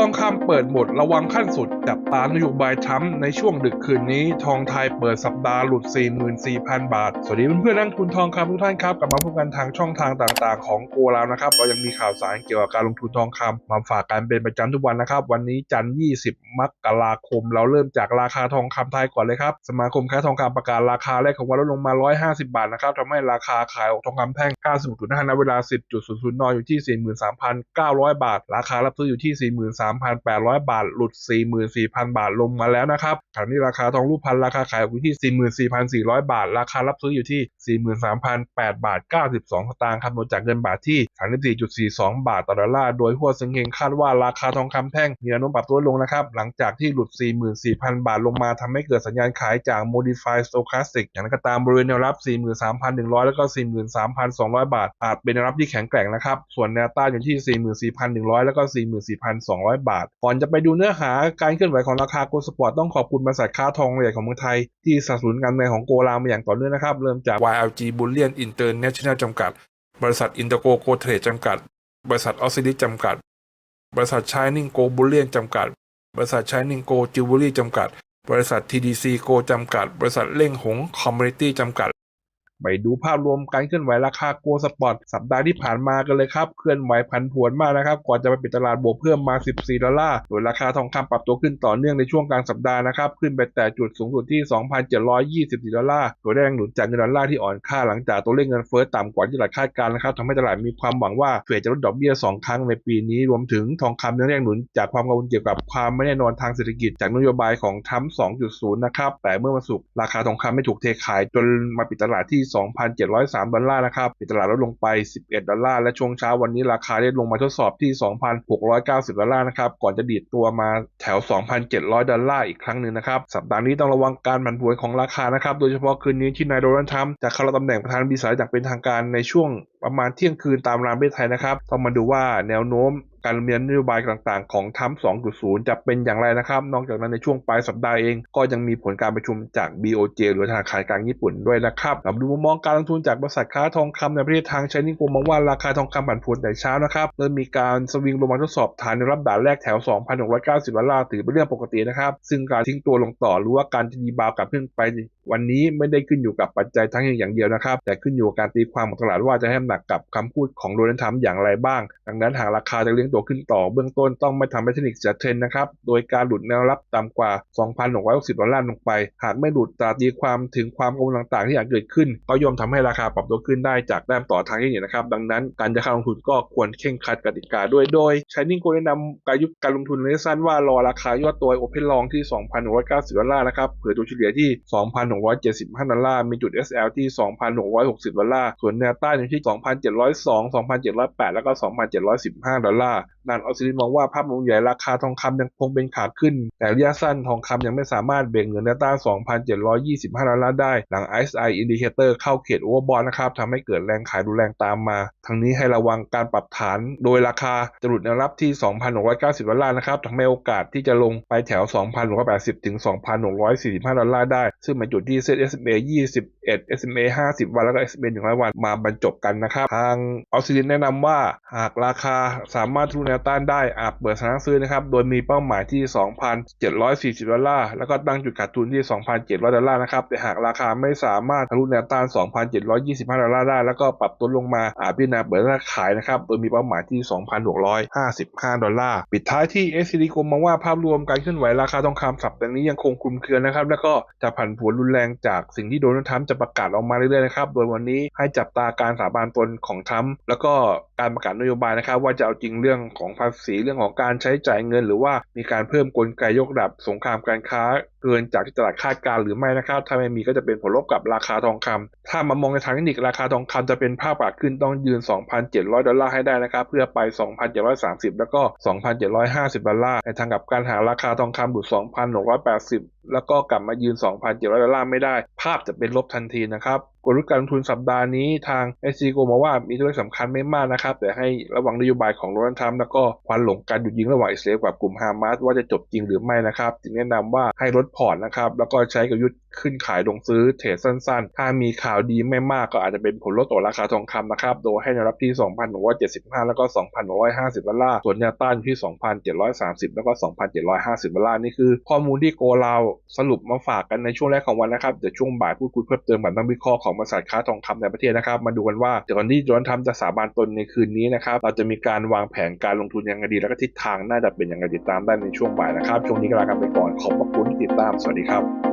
ทองคำเปิดหมดระวังขั้นสุด จับตานโยบายทรัมป์ในช่วงดึกคืนนี้ ทองไทยเปิดสัปดาห์หลุด 44,000 บาท สวัสดีเพื่อนๆนักทุนทองคำทุกท่านครับ กลับมาพบกันทางช่องทางต่างๆ ของโกแล้วนะครับ เรายังมีข่าวสารเกี่ยวกับการลงทุนทองคำมาฝากกันเป็นประจำทุกวันนะครับ วันนี้จันทร์ 20 มกราคม เราเริ่มจากราคาทองคำไทยก่อนเลยครับ สมาคมค้าทองคำประกาศราคาแรกของวันลดลงมา 150 บาทนะครับทำให้ราคาขายออกทองคำแท่ง96.5ณเวลา 10.00นอยู่ที่ 43,900 บาท ราคารับซื้ออยู่ที่3,800 บาท หลุด 44,000 บาทลงมาแล้วนะครับขณะนี้ราคาทองรูปพรรณราคาขายอยู่ที่ 44,400 บาท ราคารับซื้ออยู่ที่ 43,008บาท 92 สตางค์คำนวณจากเงินบาทที่ 34.42 บาทต่อดอลลาร์ โดยหัวเซิงเฮงคาดว่าราคาทองคำแท่งมีแนวโน้มปรับตัวลงนะครับ หลังจากที่หลุด 44,000 บาทลงมาทำให้เกิดสัญญาณขายจาก Modified Stochastic อย่างไรก็ตามบริเวณแนวรับ 43,100 แล้วก็ 43,200 บาท อาจเป็นแนวรับที่แข็งแกร่งนะครับ ส่วนแนวต้านอยู่ที่ 44,100 แล้วก็ 44,200บาท ก่อนจะไปดูเนื้อหาการเคลื่อนไหวของราคาโกลด์สปอร์ตต้องขอบคุณบริษัทค้าทองใหญ่ของเมืองไทย ที่สนับสนุนการเงินของโกลามาอย่างต่อเนื่องนะครับ เริ่มจาก YLG Bullion International จำกัด บริษัท Intergo Go Trade จำกัด บริษัทออสซิลิจำกัด บริษัท Shining Go Bullion จำกัด บริษัท Shining Go Jewelry จำกัด บริษัท TDC Go จำกัด บริษัทเล่งหงคอมมูนิตี้จำกัด ไปดูภาพรวมการเคลื่อนไหวราคาโกลสปอร์ตสัปดาห์ที่ผ่านมากันเลยครับเคลื่อนไหวพันผวนมากนะครับก่อนจะไปปิดตลาดบวกเพิ่มมา 14ดอลลาร์โดยราคาทองคำปรับตัวขึ้นต่อเนื่องในช่วงกลางสัปดาห์นะครับขึ้นไปแต่จุดสูงสุดที่ 2,724ดอลลาร์โดยได้แรงหนุนจากเงินดอลลาร์ที่อ่อนค่าหลังจากตัวเลขเงินเฟ้อต่ำกว่าที่ตลาดคาดการณ์นะครับทำให้ตลาดมีความหวังว่าเฟดจะลดดอกเบี้ย 2 ครั้งในปีนี้รวมถึงทองคำยังแรงหนุนจากความกังวลเกี่ยวกับความไม่แน่นอนทางเศรษฐกิจจากนโยบายของทรัม2.0 นะครับแต่เมื่อวันศุกร์ราคาทองคำไม่ถูกเทขายจนมาปิดตลาดที่2,703 ดอลลาร์นะครับปิดตลาดลดลงไป 11 ดอลลาร์ และช่วงเช้าวันนี้ราคาได้ลงมาทดสอบที่ 2,690 ดอลลาร์นะครับ ก่อนจะดีดตัวมาแถว 2,700 ดอลลาร์อีกครั้งหนึ่งนะครับ สัปดาห์นี้ต้องระวังการผันผวนของราคานะครับ โดยเฉพาะคืนนี้ที่นายโดนัลด์ทรัมป์จะเข้ารับตำแหน่งประธานาธิบดีสหรัฐอย่างเป็นทางการในช่วงประมาณเที่ยงคืนตามเวลาประเทศไทยนะครับ ต้องมาดูว่าแนวโน้ม การดำเนินนโยบายต่างๆ ของทัม2.0 จะเป็นอย่างไรนะครับ นอกจากนั้นในช่วงปลายสัปดาห์เอง ก็ยังมีผลการประชุมจาก BOJ หรือธนาคารกลางญี่ปุ่นด้วยนะครับเราดูมุมมองการลงทุนจากบริษัทค้าทองคำในประเทศทางใช้นิคมมองว่าราคาทองคำผันผวนแต่เช้านะครับเริ่มมีการสวิงลงมาทดสอบฐานในรับด่านแรกแถว 2,690ดอลลาร์ถือเป็นเรื่องปกตินะครับซึ่งการทิ้งตัวลงต่อหรือว่าการจะดีบาวกลับขึ้นไป วันนี้ไม่ได้ขึ้นอยู่กับปัจจัยทั้งอย่างเดียวนะครับ แต่ขึ้นอยู่กับการตีความของตลาดว่าจะให้น้ำหนักกับคำพูดของโดนัลด์ทรัมป์อย่างไรบ้าง ดังนั้นหากราคาจะเลี้ยงตัวขึ้นต่อเบื้องต้นต้องไม่ทำให้เทคนิคเสียเทรนนะครับ โดยการหลุดแนวรับต่ำกว่า 2,660 ดอลลาร์ลงไป หากไม่หลุดตราตีความถึงความกังวลต่างๆ ที่อาจเกิดขึ้น ก็ย่อมทำให้ราคาปรับตัวขึ้นได้จากแต้มต่อทางทคนิคนะครับ ดังนั้นการจะเข้าลงทุนก็ควรเข่งคัดกติกาด้วยโดยใช้นิ่งโกแนะนำการยุบการลงทุนระยะสั้นว่ารอราคายอดตัวโอเพนลองที่2,690 ดอลลาร์นะครับเผื่อตัวเฉลี่ยที่2,675 ดอลลาร์ มีจุด SL ที่ 2,660 ดอลลาร์ ส่วนแนวต้านอยู่ที่ 2,702 2,708 แล้วก็ 2,715 ดอลลาร์นานออสซิลินมองว่าภาพรวมใหญ่ราคาทองคำยังคงเป็นขาขึ้น แต่ระยะสั้นทองคำยังไม่สามารถเบรกเหนือแนวต้าน 2,725 ดอลลาร์ได้ หลัง RSI Indicator เข้าเขตโอเวอร์บอลนะครับทำให้เกิดแรงขายรุนแรงตามมา ทั้งนี้ให้ระวังการปรับฐาน โดยราคาจะหลุดแนวรับที่ 2,690 ดอลลาร์นะครับทำให้โอกาสที่จะลงไปแถว 2,680 ถึง 2,645 ดอลลาร์ได้ซึ่งเป็นจุดที่เซ็ต SMA 21 SMA 50 วัน แล้วก็ SMA 100 วันมาบรรจบกันนะครับ ทางออสซิลินแนะนำว่าหากราคาสามารถทะลุแนวต้านได้อาจเปิดสถานซื้อนะครับ โดยมีเป้าหมายที่ 2,740 ดอลลาร์ แล้วก็ตั้งจุดขาดทุนที่ 2,700 ดอลลาร์นะครับ แต่หากราคาไม่สามารถทะลุแนวต้าน 2,725 ดอลลาร์ได้ แล้วก็ปรับตัวลงมาอาจพิจารณาเปิดราคาขายนะครับ โดยมีเป้าหมายที่ 2,655 ดอลลาร์ ปิดท้ายที่ s c d กรมมองว่าภาพรวมการเคลื่อนไหวราคาทองคำสัปดาห์นี้ยังคงคลุมเครือนะครับ แล้วก็จะผันผวนรุนแรงจากสิ่งที่โดนัลด์ทรัมป์จะประกาศออกมาเรื่อยๆนะครับ โดยวันนี้ให้จับตาการสาบานตนของทรัมป์แล้วก็การประกาศนโยบายนะครับ ว่าจะเอาจริงเรื่องของภาษีเรื่องของการใช้จ่ายเงิน หรือว่ามีการเพิ่มกลไกยกระดับสงครามการค้าเกินจากที่ตลาดคาดการหรือไม่นะครับ ถ้าไม่มีก็จะเป็นผลลบกับราคาทองคำถ้ามามองในทางเทคนิคราคาทองคำจะเป็นภาพปรับขึ้นต้องยืน 2,700 ดอลลาร์ให้ได้นะครับ เพื่อไป 2,730 แล้วก็ 2,750 ดอลลาร์ในทางกับการหาราคาทองคำหลุด2,680 แล้วก็กลับมายืน 2,700 ดอลลาร์ไม่ได้ ภาพจะเป็นลบทันทีนะครับกลยุทธ์การลงทุนสัปดาห์นี้ทางไอซีโกมาว่ามีตัวเลขสำคัญไม่มากนะครับ แต่ให้ระวังนโยบายของโดนัลด์ทรัมป์แล้วก็ควันหลงการหยุดยิงระหว่างอิสราเอลกับกลุ่มฮามาสว่าจะจบจริงหรือไม่นะครับจึงแนะนำว่าให้ลดพอร์ตนะครับแล้วก็ใช้กลยุทธ์ ขึ้นขายลงซื้อเทรดสั้นๆ ถ้ามีข่าวดีไม่มากก็อาจจะเป็นผลลดต่อราคาทองคำนะครับ โดยให้แนวรับที่ 2,175 แล้วก็ 2,150ดอลลาร์ส่วนแนวต้านอยู่ที่ 2,730 แล้วก็ 2,750ดอลลาร์นี่คือ ข้อมูลที่โกเราสรุปมาฝากกันในช่วงแรกของวันนะครับ เดี๋ยวช่วงบ่ายพูดคุยเพิ่มเติมกับนักวิเคราะห์ของบริษัทค้าทองคำในประเทศนะครับ มาดูกันว่าเดี๋ยวก่อนที่โดนทรัมป์จะสาบานตนในคืนนี้นะครับ เราจะมีการวางแผนการลงทุนยังไงดี แล้วก็ทิศทางน่าจะเป็นยังไงติดตามได้ในช่วงบ่ายนะครับ ช่วงนี้ก็ลากันไปก่อน ขอบพระคุณที่ติดตาม สวัสดีครับ